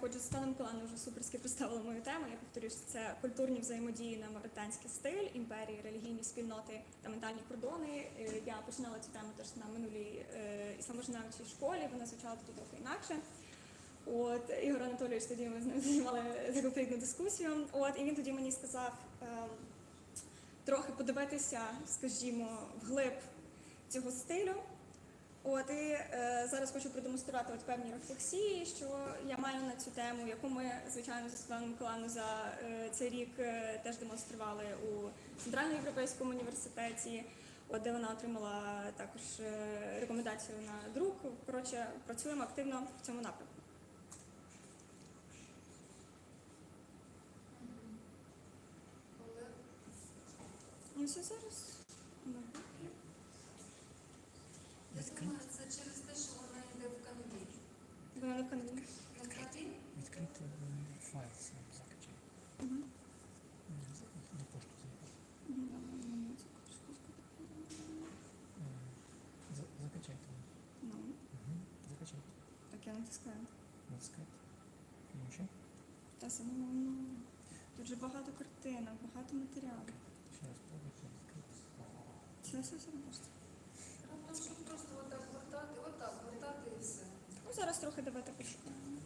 Отже, Світлана Миколаївна вже суперськи представила мою тему. Я повторюсь, це культурні взаємодії на мавританський стиль, імперії, релігійні спільноти та ментальні кордони. Е, Я починала цю тему теж на минулій е, ісламожнавчій школі. Вона звучала тоді трохи інакше. От Ігор Анатолійович тоді ми з ним знімали таку плідну дискусію. От і він тоді мені сказав е, трохи подивитися, скажімо, вглиб цього стилю. От і е, зараз хочу продемонструвати от певні рефлексії, що я маю на цю тему, яку ми, звичайно, за Світланою Миколаївною за е, цей рік е, теж демонстрували у Центральноєвропейському університеті, от, де вона отримала також е, рекомендацію на друк. Коротше, працюємо активно в цьому напрямку. Ну, це зараз. Ну, я думаю, це через те, що вона йде в канві. Вона на каналі. На канві? Відкрити е, файл сам закачай. Мгм. Ні, за- На пошту заїхав. Мгм. Е, за- Закачайте. Ну, Угу. Закачайте. Натискайте. Ну, ще? Та саме тут же багато картинок, багато матеріалів. Ще раз. Це все все просто. Ну, щоб просто отак вертати, отак вертати і все. Ну, зараз трохи давайте почитаємо.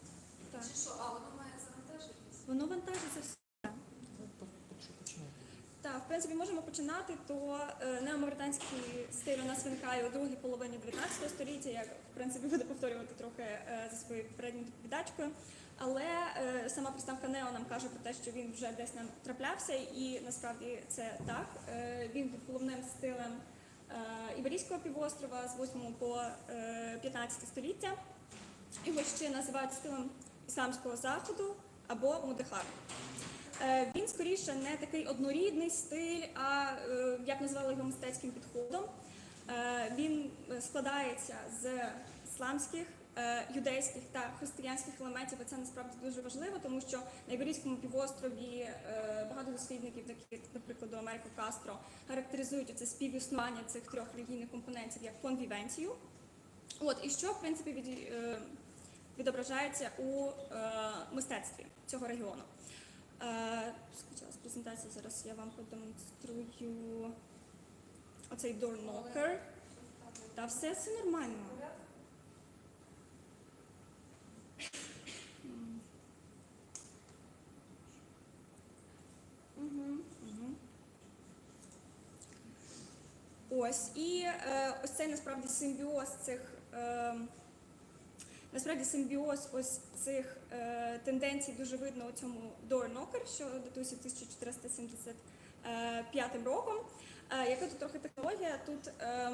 Так. Чи що? А, воно має завантажитись? Воно вантажиться все. Ну, то- то що починайте? Так, в принципі, можемо починати, то е, стиль у нас виникає у другій половині 19 століття, як в принципі буду повторювати трохи е, за своєю попередньою доповідачкою. Але е, сама приставка Нео нам каже про те, що він вже десь нам траплявся, і насправді це так. Він був головним стилем Іберійського півострова з 8 по е, 15 століття. Його ще називають стилем ісламського заходу або мудехар. Е, Він скоріше не такий однорідний стиль, а е, я б назвала його мистецьким підходом. Е, Він складається з ісламських, юдейських та християнських елементів. Це насправді дуже важливо, тому що на Іберійському півострові багато дослідників, такі як, наприклад, Америко Кастро, характеризують це співіснування цих трьох релігійних компонентів як конвівенцію. От і що в принципі від, відображається у мистецтві цього регіону. Е, Скачалась презентація, зараз я вам продемонструю оцей knocker. Та все це нормально. Ось і е, ось цей насправді симбіоз цих е, насправді симбіоз ось цих е, тенденцій дуже видно у цьому door knocker, що датується 1475 роком. Е, яка тут трохи технологія? Тут е,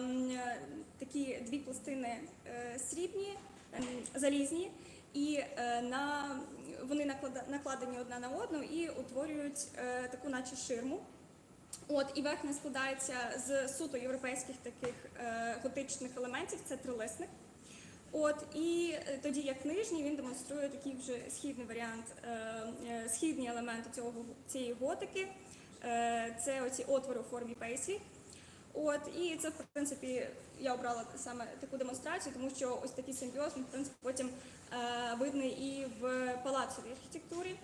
такі дві пластини е, срібні, ем, залізні, і е, на вони наклада- накладені одна на одну і утворюють е, таку, наче ширму. От і верхня складається з суто європейських таких е, готичних елементів, це трилисник. От і е, тоді як нижній він демонструє такий вже східний варіант, е, е, східні елементи цього цієї готики. Е, це оці отвори у формі пейсі. От і це в принципі я обрала саме таку демонстрацію, тому що ось такий симбіоз в принципі потім е, видний і в палацовій архітектурі.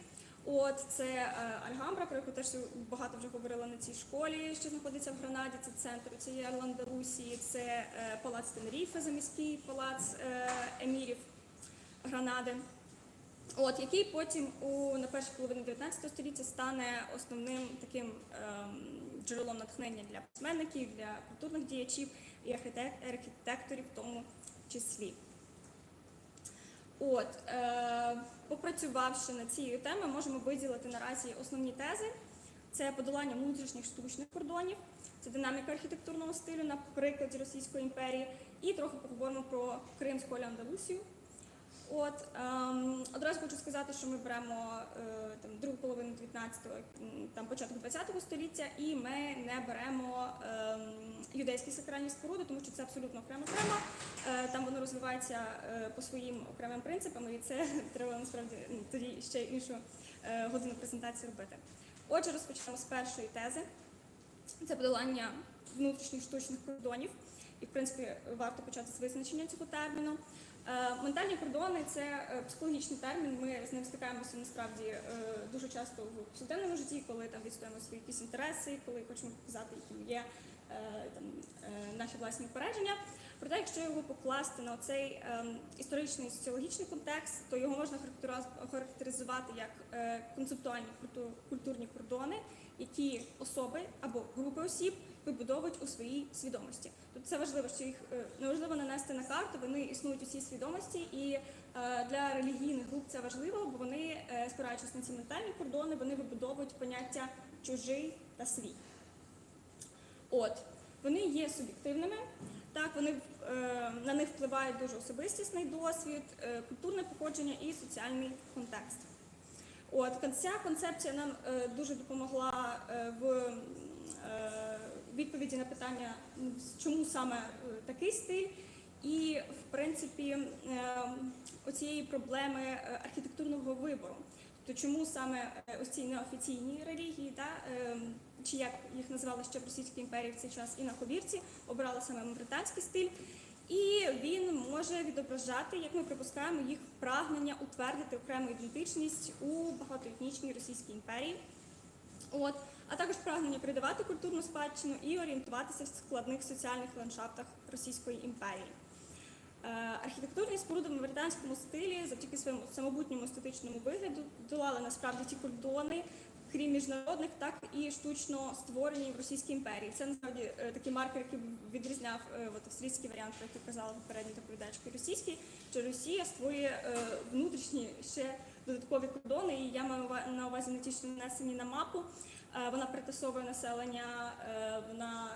От це е, Альгамбра, про яку теж багато вже говорила на цій школі, що знаходиться в Гранаді. Це центр цієї Андалусії, це е, палац Тенеріфе, заміський палац е, емірів Гранади. От який потім у на першій половині 19 століття стане основним таким ем, джерелом натхнення для письменників, для культурних діячів і архітекторів в тому числі. От, е, попрацювавши над цією темою, можемо виділити наразі основні тези. Це подолання внутрішніх штучних кордонів, це динаміка архітектурного стилю на прикладі Російської імперії, і трохи поговоримо про Кримську Андалусію. От ем, одразу хочу сказати, що ми беремо е, там другу половину 19-го, там початок 20-го століття, і ми не беремо ем, юдейські сакральні споруди, тому що це абсолютно окрема тема. Е, там воно розвивається е, по своїм окремим принципам, і це треба насправді ну, тоді ще іншу е, годину презентації робити. Отже, розпочнемо з першої тези. Це подолання внутрішніх штучних кордонів. І, в принципі, варто почати з визначення цього терміну. Е, Ментальні кордони це е, психологічний термін. Ми з ним стикаємося насправді е, дуже часто в повсякденному житті, коли там відстоїмо свої якісь інтереси, коли хочемо показати, які є там, наші власні упередження. Проте, якщо його покласти на цей історичний соціологічний контекст, то його можна охарактеризувати як концептуальні культурні кордони, які особи або групи осіб вибудовують у своїй свідомості. Тут це важливо, що їх е, неможливо нанести на карту, вони існують у цій свідомості, і е, для релігійних груп це важливо, бо вони, е, спираючись на ці ментальні кордони, вони вибудовують поняття чужий та свій. От вони є суб'єктивними, так вони на них впливає дуже особистісний досвід, культурне походження і соціальний контекст. От ця концепція нам дуже допомогла в відповіді на питання, чому саме е, такий стиль, і в принципі е, оцієї проблеми е, архітектурного вибору. Тобто, чому саме е, ось ці неофіційні релігії, та, е, чи як їх називали ще в Російській імперії в цей час і на Ховірці, обрали саме британський стиль. І він може відображати, як ми припускаємо, їх прагнення утвердити окрему ідентичність у багатоетнічній Російській імперії. От, а також прагнення передавати культурну спадщину і орієнтуватися в складних соціальних ландшафтах Російської імперії. Е, Архітектурні споруди в британському стилі завдяки своєму самобутньому естетичному вигляду долали насправді ті кордони, крім міжнародних, так і штучно створені в Російській імперії. Це насправді е, такий маркер, який відрізняв е, от, австрійський варіант, про який казала попередні доповідачки російський, що Росія створює внутрішні ще додаткові кордони, і я маю на увазі не ті, що нанесені на мапу. Е, Вона притасовує населення, е, вона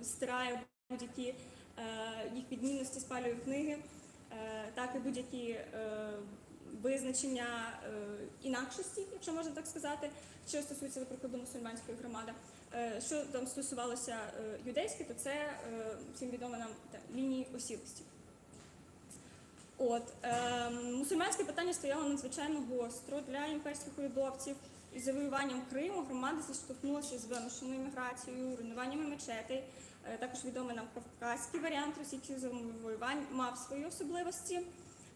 е, стирає будь-які їх відмінності, спалює книги, так і будь-які визначення інакшості, якщо можна так сказати, що стосується, наприклад, мусульманської громади. Що там стосувалося е, юдейської, то це всім відомо нам та, лінії осілості. От е, мусульманське питання стояло надзвичайно гостро для імперських урядовців. Із завоюванням Криму громада зіштовхнулася з вимушеною міграцією, руйнуваннями мечетей. Е, Також відомий нам кавказький варіант російських завоювань мав свої особливості,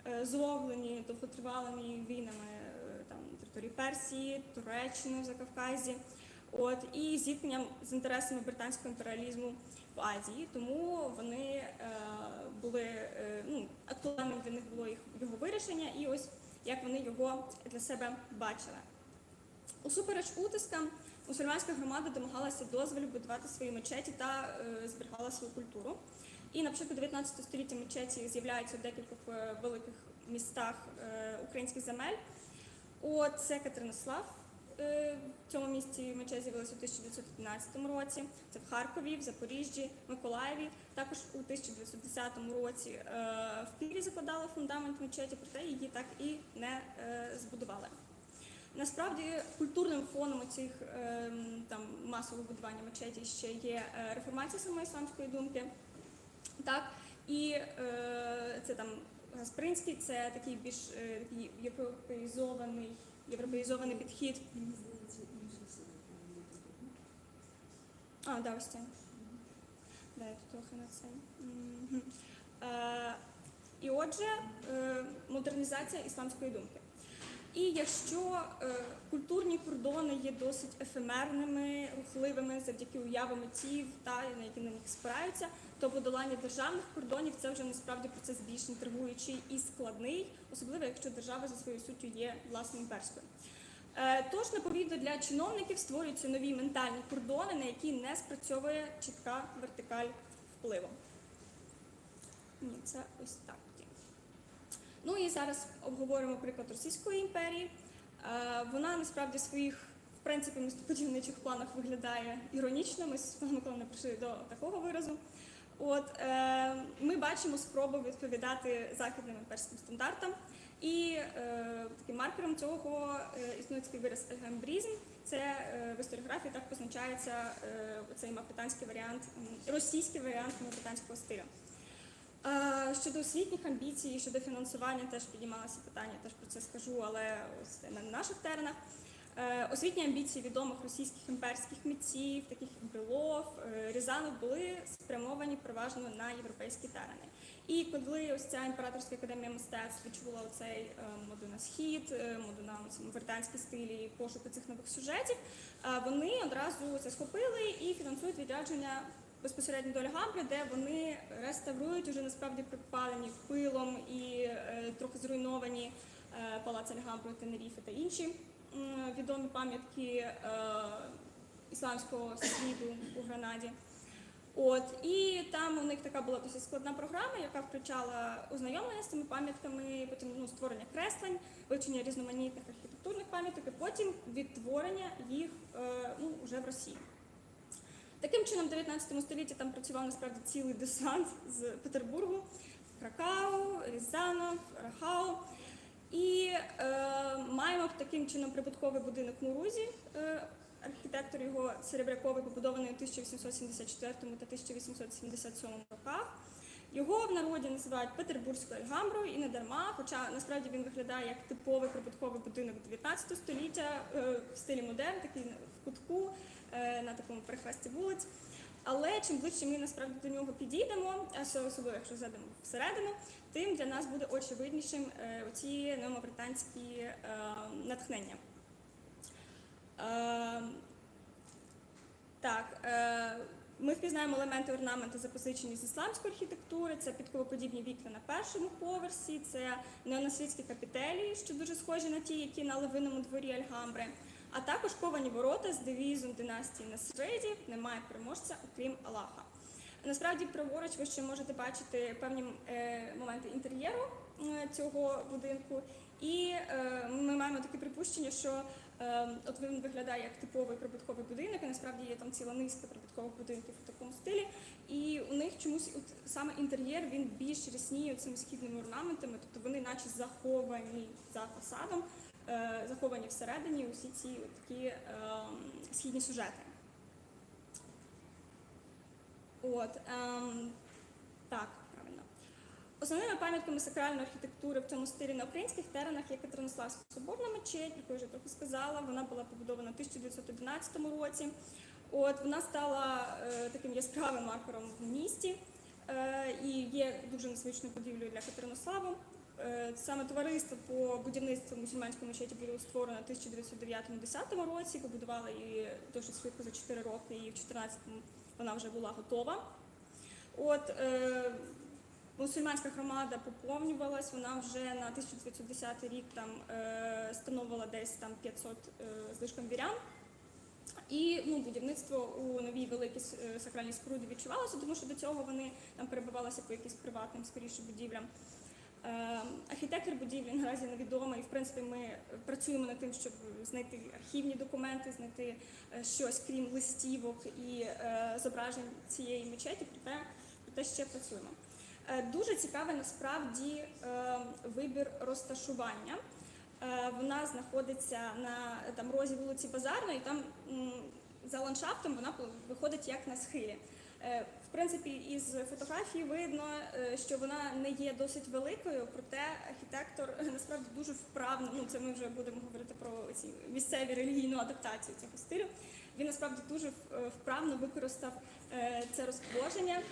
е, зловлені довготривалими війнами е, там на території Персії, Туреччини в Закавказі. От і зіткненням з інтересами британського імперіалізму в Азії, тому вони е, були е, ну, актуальним для них було їх його вирішення, і ось як вони його для себе бачили. Усупереч утискам, мусульманська громада домагалася дозволів будувати свої мечеті та е, зберігала свою культуру. І на початку 19 століття мечеті з'являються в декількох е, великих містах е, українських земель. От це Катеринослав. е, В цьому місті мечеть з'явилася у 1911 році. Це в Харкові, в Запоріжжі, Миколаєві. Також у 1910 році е, в Києві закладали фундамент мечеті, проте її так і не е, збудували. Насправді культурним фоном цих там масового будування мечеті ще є е, реформація самої ісламської думки. Так, і е, це там Гаспринський, це такий більш е, такий європеїзований, європеїзований підхід. А, да, ось це. Да, я тут трохи на це. І отже, модернізація ісламської думки. І якщо е, культурні кордони є досить ефемерними, рухливими завдяки уявам митців, та на які на них спираються, то подолання державних кордонів це вже насправді процес більш інтригуючий і складний, особливо якщо держава за своєю суттю є власне імперською. Е, Тож, відповідно, для чиновників створюються нові ментальні кордони, на які не спрацьовує чітка вертикаль впливу. Ні, це ось так. Ну і зараз обговоримо приклад Російської імперії. Е, Вона насправді в своїх, в принципі, містоподібничих планах виглядає іронічно. Ми з Миколою прийшли до такого виразу. От е, ми бачимо спробу відповідати західним імперським стандартам. І е, таким маркером цього е, існує такий вираз ельгамбрізм. Це е, в історіографії так позначається е, цей мапетанський варіант, російський варіант мапетанського стилю. Щодо освітніх амбіцій, щодо фінансування теж піднімалося питання, теж про це скажу, але ось на наших теренах. Е, Освітні амбіції відомих російських імперських митців, таких як Брилов, е, Рязанов, були спрямовані переважно на європейські терени. І коли ось ця імператорська академія мистецтв відчула цей е, моду на схід, моду на британські стилі, пошуку цих нових сюжетів, вони одразу це схопили і фінансують відрядження безпосередньо до Альгамбри, де вони реставрують уже насправді підпалені пилом і е, трохи зруйновані е, палац Альгамбри, Тенеріфе та інші м, відомі пам'ятки е, ісламського сліду у Гранаді. От і там у них така була досить складна програма, яка включала ознайомлення з цими пам'ятками, потім ну, створення креслень, вивчення різноманітних архітектурних пам'яток, і потім відтворення їх е, ну, вже в Росії. Таким чином, в 19 столітті там працював насправді цілий десант з Петербургу, Кракау, Рязанов, Рахау. І е, маємо таким чином прибутковий будинок Мурузі. Е, архітектор його Серебряковий, побудований у 1874 та 1877 роках. Його в народі називають Петербурзькою Альгамброю і не дарма, хоча насправді він виглядає як типовий прибутковий будинок 19 століття е, в стилі модерн, такий в кутку на такому перехресті вулиць. Але чим ближче ми насправді до нього підійдемо, особливо якщо зайдемо всередину, тим для нас буде очевиднішим е, оці новобританські е, натхнення. Е, так, е, ми впізнаємо елементи орнаменту, запозичені з ісламської архітектури. Це підковоподібні вікна на першому поверсі, це неонасильські капітелі, що дуже схожі на ті, які на левинному дворі Альгамбри. А також ковані ворота з девізом династії Насридів немає переможця, окрім Аллаха. Насправді, праворуч ви ще можете бачити певні е, моменти інтер'єру цього будинку, і е, ми маємо таке припущення, що е, от він виглядає як типовий прибутковий будинок, і насправді є там ціла низка прибуткових будинків у такому стилі. І у них чомусь от саме інтер'єр він більш рісніє цими східними орнаментами, тобто вони наче заховані за фасадом, заховані всередині усі ці такі е, східні сюжети. От, ем, так, правильно. Основними пам'ятками сакральної архітектури в цьому стилі на українських теренах є Катеринославська соборна мечеть, яку я вже трохи сказала. Вона була побудована в 1911 році. От вона стала е, таким яскравим маркером в місті е, і є дуже незвичною будівлею для Катеринославу. Е, Саме товариство по будівництву мусульманської мечеті було створено в 1909-10 році. Побудували її досить швидко за 4 роки, і в 2014 вона вже була готова. От е, мусульманська громада поповнювалась, вона вже на 1910 рік там е, становила десь там 500 е, з вірян. І ну, будівництво у новій великій е, сакральній споруді відчувалося, тому що до цього вони там перебувалися по якимсь приватним скоріше будівлям. Е, Архітектор будівлі наразі невідомий. І, в принципі, ми працюємо над тим, щоб знайти архівні документи, знайти е, щось крім листівок і е, зображень цієї мечеті, проте, проте ще працюємо. Е, Дуже цікавий насправді е, вибір розташування. Вона знаходиться на там розі вулиці Базарної, там за ландшафтом вона виходить як на схилі. Е, В принципі, із фотографії видно, е, що вона не є досить великою, проте архітектор насправді дуже вправно. Ну це ми вже будемо говорити про ці місцеві релігійну адаптацію цього стилю. Він насправді дуже е, вправно використав це розположення.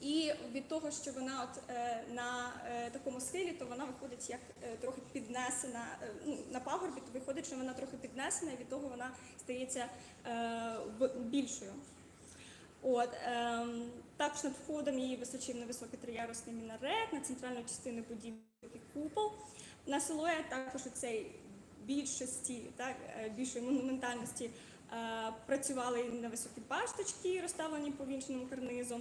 І від того, що вона от е, на е, такому схилі, то вона виходить як е, трохи піднесена, е, ну, на пагорбі, то виходить, що вона трохи піднесена, і від того вона стається е, більшою. От, ем, також над входом її височив невисокий триярусний мінарет, на центральну частину будівлі купол. На силует також у цій більшості, так, е, більшої монументальності е, працювали невисокі башточки, розставлені по вінченому карнизу.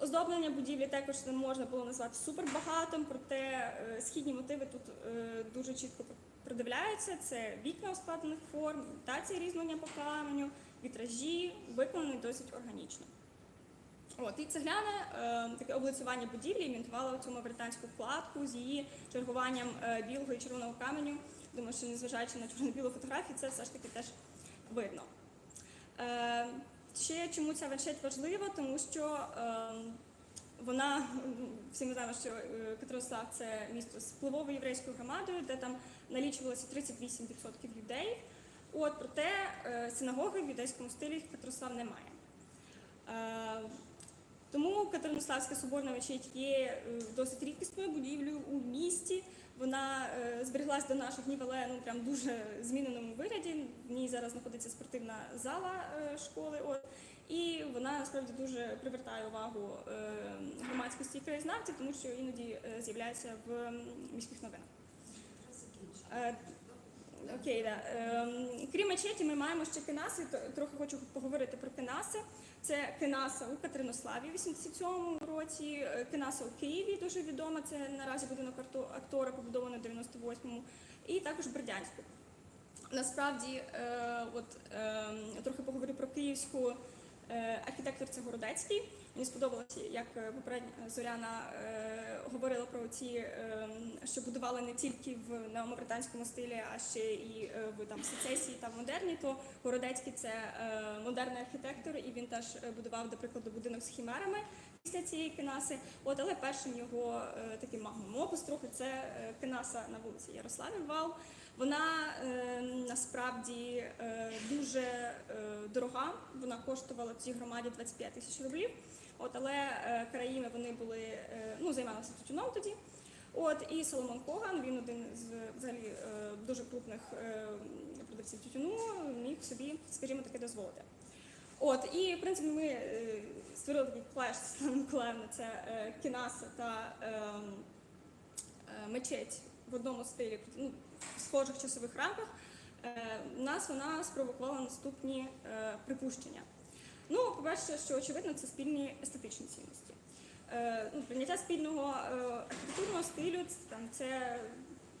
Оздоблення будівлі також не можна було назвати супербагатим, проте е, східні мотиви тут е, дуже чітко продивляються. Це вікна у складених форм, імітації різьблення по каменю, вітражі, виконані досить органічно. От, і цегляне е, таке облицювання будівлі імітувало цю британську вкладку з її чергуванням е, білого і червоного каменю. Думаю, що незважаючи на чорно-білу фотографію, це все ж таки теж видно. Е, ще чому ця вершить важлива, тому що е, вона, всі ми знаємо, що е, Катерослав це місто з впливовою єврейською громадою, де там налічувалося 38% людей. От, проте е, синагоги в юдейському стилі Катерослав не має. Е, Тому Катеринославська соборна мечеть є е, досить рідкісною будівлею у місті. Вона збереглась до наших днів, але ну прям дуже зміненому вигляді. В ній зараз знаходиться спортивна зала школи. От і вона насправді дуже привертає увагу громадськості і краєзнавців, тому що іноді з'являється в міських новинах. Е, Окей, да. Ем, крім мечеті, ми маємо ще кенаси. то- Трохи хочу поговорити про кенаси. Це кенаса у Катеринославі в 87-му році, е, кенаса у Києві дуже відома. Це наразі будинок актора, побудований в 98-му, і також Бердянську. Насправді, е, от е, трохи поговорю про київську е, архітектор це Городецький. Мені сподобалося, як е, попередня Зоряна е, говорила про ці, е, що будували не тільки в неомавританському стилі, а ще і е, в там сецесії та в модерні. То Городецький це е, модерний архітектор, і він теж е, будував, до прикладу, будинок з хімерами після цієї кенаси. От, але першим його таким магнум опус трохи це кенаса на вулиці Ярославів Вал. Вона насправді дуже дорога. Вона коштувала цій громаді 25 тисяч рублів. От, але е, країни вони були е, ну займалися тютюном тоді. От і Соломон Коган, він один з взагалі е, дуже крупних продавців тютюну, міг собі, скажімо таки, дозволити. От і в принципі ми створили такий клеш з Світланою це кінаса та е, е, мечеть в одному стилі, ну, в схожих часових рамках. Е, нас вона спровокувала наступні припущення. Ну, по-перше, що очевидно, це спільні естетичні цінності. Е, ну, прийняття спільного е, архітектурного стилю там, це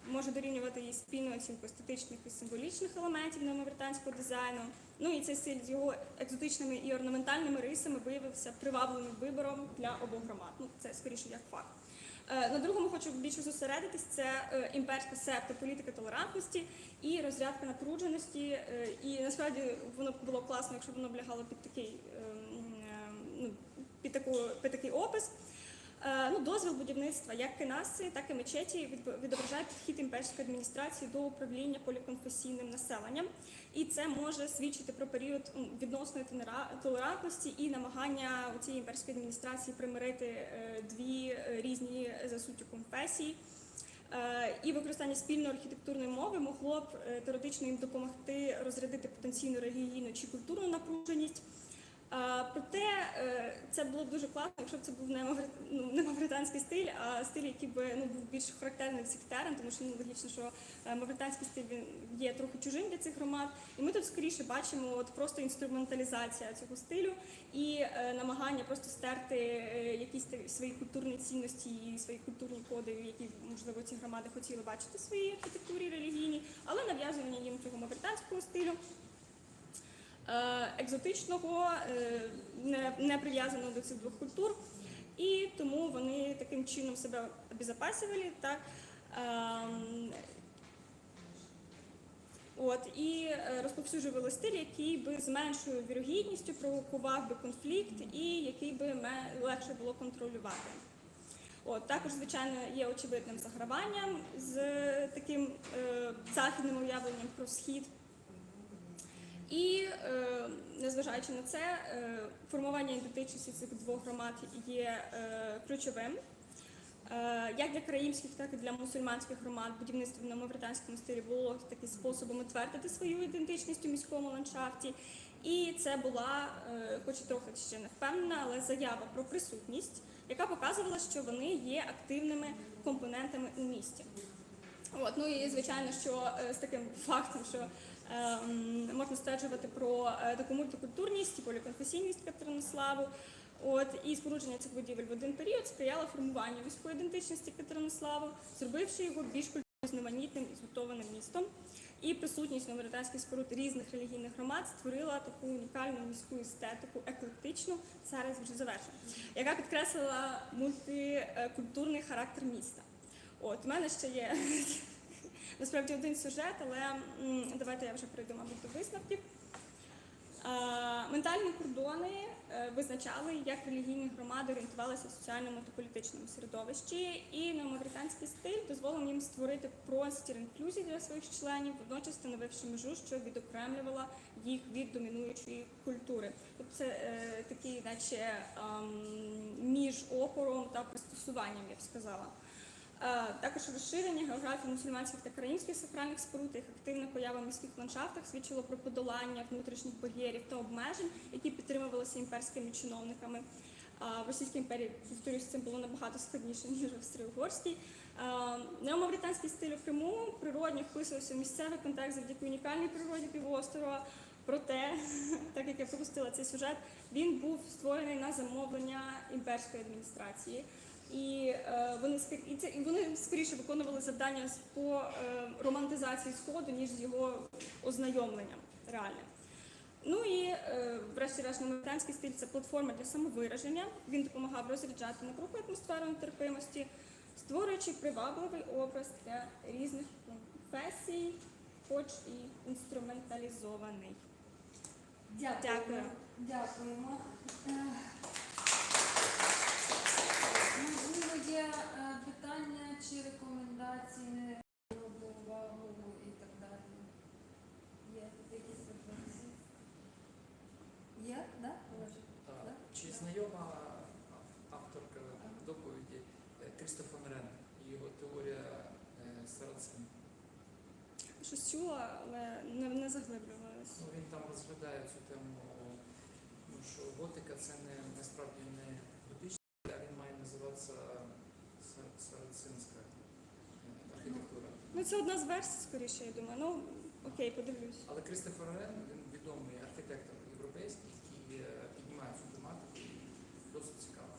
може дорівнювати і спільну оцінку естетичних і символічних елементів новобританського дизайну. Ну і цей стиль з його екзотичними і орнаментальними рисами виявився привабливим вибором для обох громад. Ну, це скоріше як факт. Е, На другому хочу більше зосередитись. Це е, імперська септа, політика толерантності і розрядка напрудженості. Е, І насправді воно було класно, якщо воно облягало під такий, ем, ем, ну, під, таку, під такий опис. Е, Ну, дозвіл будівництва як кенаси, так і мечеті відображає підхід імперської адміністрації до управління поліконфесійним населенням, і це може свідчити про період відносної толерантності і намагання у цієї імперської адміністрації примирити е, дві е, різні за суттю конфесії. І використання спільної архітектурної мови могло б теоретично їм допомогти розрядити потенційну релігійну чи культурну напруженість. Проте е, це було б дуже класно, якщо б це був не ну, мавританський стиль, а стиль, який би ну, був більш характерний сектарам, тому що ну, логічно, що е, мавританський стиль він є трохи чужим для цих громад. І ми тут скоріше бачимо от просто інструменталізація цього стилю і е, намагання просто стерти якісь свої культурні цінності і свої культурні коди, які можливо ці громади хотіли бачити в своїй архітектурі релігійній, але нав'язування їм цього мавританського стилю. Е, Екзотичного, е, не, прив'язаного до цих двох культур, і тому вони таким чином себе обезопасували, так ем, От і е, розповсюджували стиль, який би з меншою вірогідністю провокував би конфлікт і який би легше було контролювати. От також, звичайно, є очевидним заграванням з таким е, західним уявленням про схід. І е, незважаючи на це, е, формування ідентичності цих двох громад є е, ключовим. Як для караїмських, так і для мусульманських громад будівництво на мавританському стилі було таким способом утвердити свою ідентичність у міському ландшафті. І це була, хоч і трохи ще не впевнена, але заява про присутність, яка показувала, що вони є активними компонентами у місті. От, ну і звичайно, що е, з таким фактом, що е, можна стверджувати про е, таку мультикультурність і поліконфесійність Катеринославу. От і спорудження цих будівель в один період сприяло формуванню міської ідентичності Катеринославу, зробивши його більш культурно різноманітним і згуртованим містом. І присутність новобританських споруд різних релігійних громад створила таку унікальну міську естетику, еклектичну, зараз вже завершена, яка підкреслила мультикультурний характер міста. От у мене ще є насправді один сюжет, але давайте я вже перейду, мабуть, до висновків. Е, Ментальні кордони е, визначали, як релігійні громади орієнтувалися в соціальному та політичному середовищі, і неомавританський стиль дозволив їм створити простір інклюзії для своїх членів, водночас становивши межу, що відокремлювала їх від домінуючої культури. Тобто це е, такий, наче ем, між опором та пристосуванням, я б сказала. Також розширення географії мусульманських та українських сакральних споруд, їх активна поява в міських ландшафтах свідчило про подолання внутрішніх бар'єрів та обмежень, які підтримувалися імперськими чиновниками. В Російській імперії, повторюсь, це було набагато складніше, ніж в Австро-Угорській. Неомавританський стиль у Криму природньо вписувався в місцевий контекст завдяки унікальній природі півострова. Проте, так як я пропустила цей сюжет, він був створений на замовлення імперської адміністрації. І, е, вони, і, це, і вони скоріше виконували завдання по е, романтизації Сходу, ніж з його ознайомленням реальним. Ну і е, врешті-решт американський стиль це платформа для самовираження. Він допомагав розряджати напругу атмосферу нетерпимості, створюючи привабливий образ для різних конфесій, хоч і інструменталізований. Дякуємо. Дякуємо. Е, Можливо, є е, питання чи рекомендації не робити увагу і так далі. Є якісь пропозиції? Є, так? Так. Чи знайома авторка доповіді е, Крістофер Рен і його теорія е, сарацин? Щось чула, але не, не заглиблювалася. Ну, він там розглядає цю тему, ну, що готика це не насправді не готична, а він має називатися сар- сарацинська е, архітектура. Ну, це одна з версій, скоріше, я думаю. Ну, окей, подивлюсь. Але Крістофер Рен, він відомий архітектор європейський, який е, піднімає цю тематику і досить цікаво.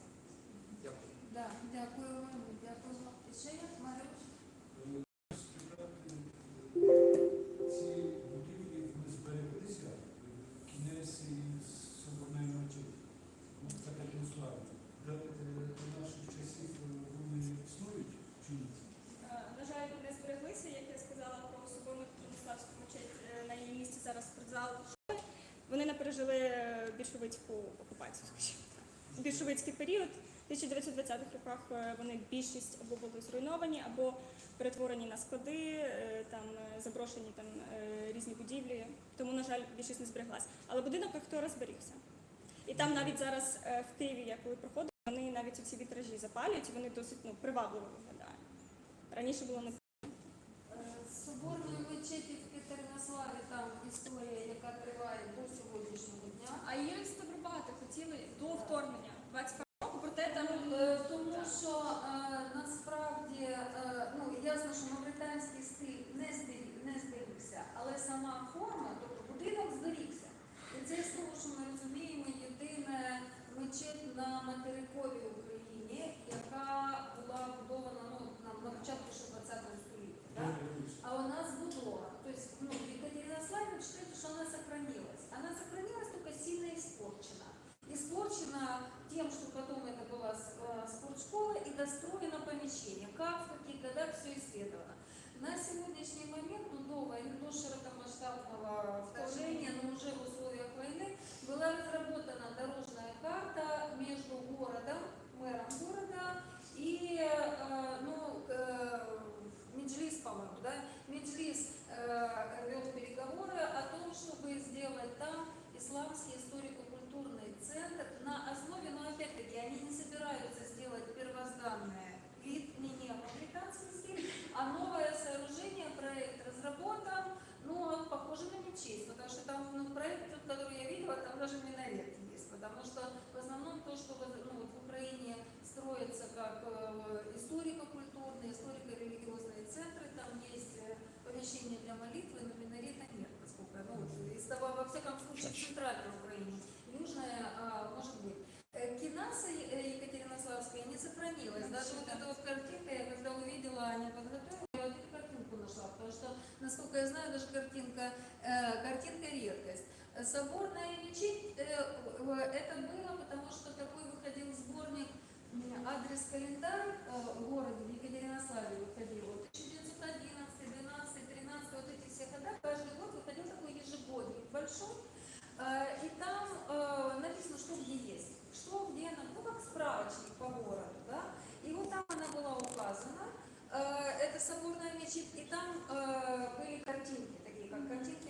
Дякую. Да, дякую вам. Дякую вам. І ще я Марюш? Більшовицький період. В 1920-х роках е, вони більшість або були зруйновані, або перетворені на склади, е, там е, заброшені там різні будівлі. Тому, на жаль, більшість не збереглась. Але будинок актора зберігся. І там навіть зараз в Києві, я коли проходила, вони навіть ці вітражі запалюють, і вони досить ну, привабливо виглядають. Раніше було не Соборної мечеті в Катеринославі там історія, яка триває до сьогоднішнього дня. А реставрувати хотіли до вторгнення 21 року, проте там Е, Тому що е, насправді е, ну ясно, що мавританський стиль не зберіг, не зберігся, але сама форма, тобто будинок зберігся. І це з того, що ми розуміємо, єдина мечеть на материковій Україні, яка була будована даже минарет есть, потому что в основном то, что ну, в Украине строится как э, историко-культурные, историко-религиозные центры, там есть э, помещение для молитвы, но минарета нет, поскольку, ну, из того, во всяком случае, в центральной Украине, южная, а, может быть. Кинаса э, Екатеринославская не сохранилась. Даже вот эта вот картинка, я когда увидела, они подготовила, я вот эту картинку нашла, потому что, насколько я знаю, даже картинка, э, картинка редкость. Соборная мечеть, э, это было, потому что такой выходил сборник м, адрес-календарь э, в городе, в Екатеринославе выходил. Вот 1911, 12, 13, вот эти все года, каждый год выходил такой ежегодник большой. Э, что, где она, ну как справочник по городу, да, и вот там она была указана, это соборная мечеть, и там были картинки, такие как картинки,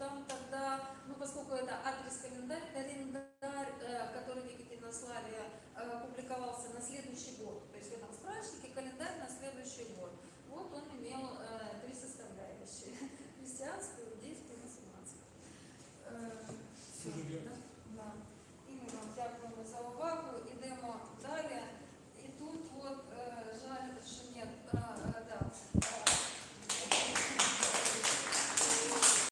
там тогда, ну поскольку это адрес-календарь, календарь, э, который в Екатеринославе э, публиковался на следующий год, то есть в этом справочнике календарь на следующий год. Вот он имел э, три составляющие. Христианскую, иудейскую и мусульманскую. Все, да? Да. Дякуємо за увагу. идем далее